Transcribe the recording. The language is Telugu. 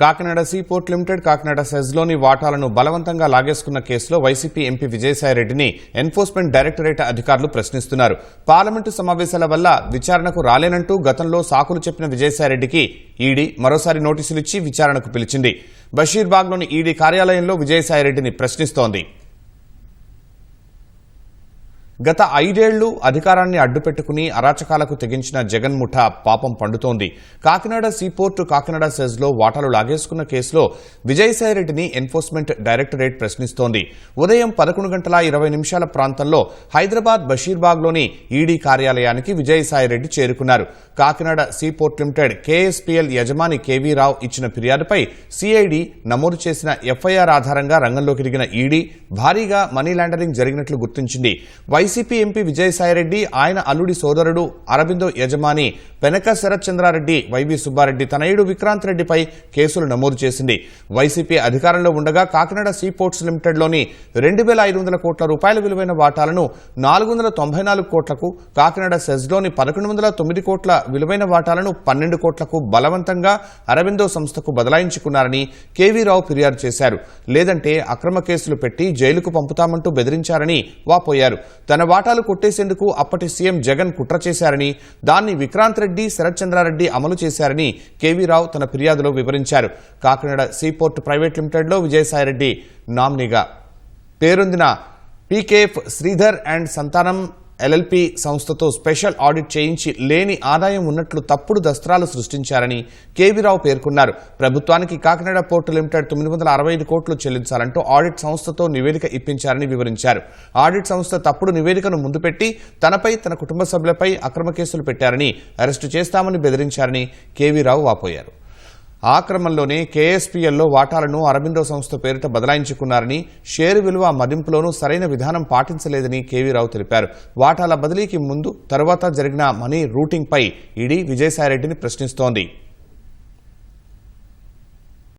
కాకినాడ సీపోర్ట్ లిమిటెడ్ కాకినాడ సెజ్లోని వాటాలను బలవంతంగా లాగేసుకున్న కేసులో వైసీపీ ఎంపీ విజయసాయిరెడ్డిని ఎన్ఫోర్స్మెంట్ డైరెక్టరేట్ అధికారులు ప్రశ్నిస్తున్నారు. పార్లమెంటు సమావేశాల వల్ల విచారణకు రాలేనంటూ గతంలో సాకులు చెప్పిన విజయసాయిరెడ్డికి ఈడీ మరోసారి నోటీసులు ఇచ్చి విచారణకు పిలిచింది. బషీర్బాగ్లోని ఈడీ కార్యాలయంలో విజయసాయిరెడ్డిని ప్రశ్నిస్తోంది. గత ఐదేళ్ళు అధికారాన్ని అడ్డుపెట్టుకుని అరాచకాలకు తెగించిన జగన్ ముఠా పాపం పండుతోంది. కాకినాడ సీపోర్టు కాకినాడ సెజ్లో వాటాలు లాగేసుకున్న కేసులో విజయసాయిరెడ్డిని ఎన్ఫోర్స్మెంట్ డైరెక్టరేట్ ప్రశ్నిస్తోంది. ఉదయం పదకొండు గంటల ఇరవై నిమిషాల ప్రాంతంలో హైదరాబాద్ బషీర్బాగ్లోని ఈడీ కార్యాలయానికి విజయసాయిరెడ్డి చేరుకున్నారు. కాకినాడ సీపోర్ట్ లిమిటెడ్ కేఎస్పీఎల్ యజమాని కేవీ రావు ఇచ్చిన ఫిర్యాదుపై సిఐడి నమోదు చేసిన ఎఫ్ఐఆర్ ఆధారంగా రంగంలోకి దిగిన ఈడీ భారీగా మనీ లాండరింగ్ జరిగినట్లు గుర్తించింది. వైసీపీ ఎంపీ విజయసాయిరెడ్డి ఆయన అల్లుడి సోదరుడు అరబిందో యజమాని పెనక శరత్ చంద్రారెడ్డి వైవి సుబ్బారెడ్డి తనయుడు విక్రాంత్ రెడ్డిపై కేసులు నమోదు చేసింది. వైసీపీ అధికారంలో ఉండగా కాకినాడ సీపోర్ట్స్ లిమిటెడ్లోని రెండు వేల ఐదు వందల కోట్ల రూపాయల విలువైన వాటాలను నాలుగు వందల తొంభై నాలుగు కోట్లకు కాకినాడ సెజ్లోని పదకొండు వందల తొమ్మిది కోట్ల విలువైన వాటాలను పన్నెండు కోట్లకు బలవంతంగా అరవిందో సంస్థకు బదలాయించుకున్నారని కేవీ రావు ఫిర్యాదు చేశారు. లేదంటే అక్రమ కేసులు పెట్టి జైలుకు పంపుతామంటూ బెదిరించారని వాపోయారు. తన వాటాలు కొట్టేసేందుకు అప్పటి సీఎం జగన్ కుట్ర చేశారని దాన్ని విక్రాంత్ రెడ్డి శరత్ చంద్రారెడ్డి అమలు చేశారని కేవీరావు తన ఫిర్యాదులో వివరించారు. కాకినాడ సీపోర్ట్ ప్రైవేట్ లిమిటెడ్లో విజయసాయిరెడ్డి నామినీగా. పేరొందిన PKF Sridhar and Santhanam LLP సంస్థతో స్పెషల్ ఆడిట్ చేయించి లేని ఆదాయం ఉన్నట్లు తప్పుడు దస్త్రాలు సృష్టించారని కేవీరావు పేర్కొన్నారు. ప్రభుత్వానికి కాకినాడ పోర్టు లిమిటెడ్ తొమ్మిది వందల అరవై ఐదు కోట్లు చెల్లించాలంటూ ఆడిట్ సంస్థతో నివేదిక ఇప్పించారని వివరించారు. ఆడిట్ సంస్థ తప్పుడు నివేదికను ముందుపెట్టి తనపై తన కుటుంబ సభ్యులపై అక్రమ కేసులు పెట్టారని అరెస్టు చేస్తామని బెదిరించారని కేవీరావు వాపోయారు. ఆ క్రమంలోనే కేఎస్పీఎల్లో వాటాలను అరబిందో సంస్థ పేరిట బదలాయించుకున్నారని షేరు విలువ మదింపులోనూ సరైన విధానం పాటించలేదని కేవీరావు తెలిపారు. వాటాల బదిలీకి ముందు తరువాత జరిగిన మనీ రూటింగ్పై ఈడీ విజయసాయిరెడ్డిని ప్రశ్నిస్తోంది.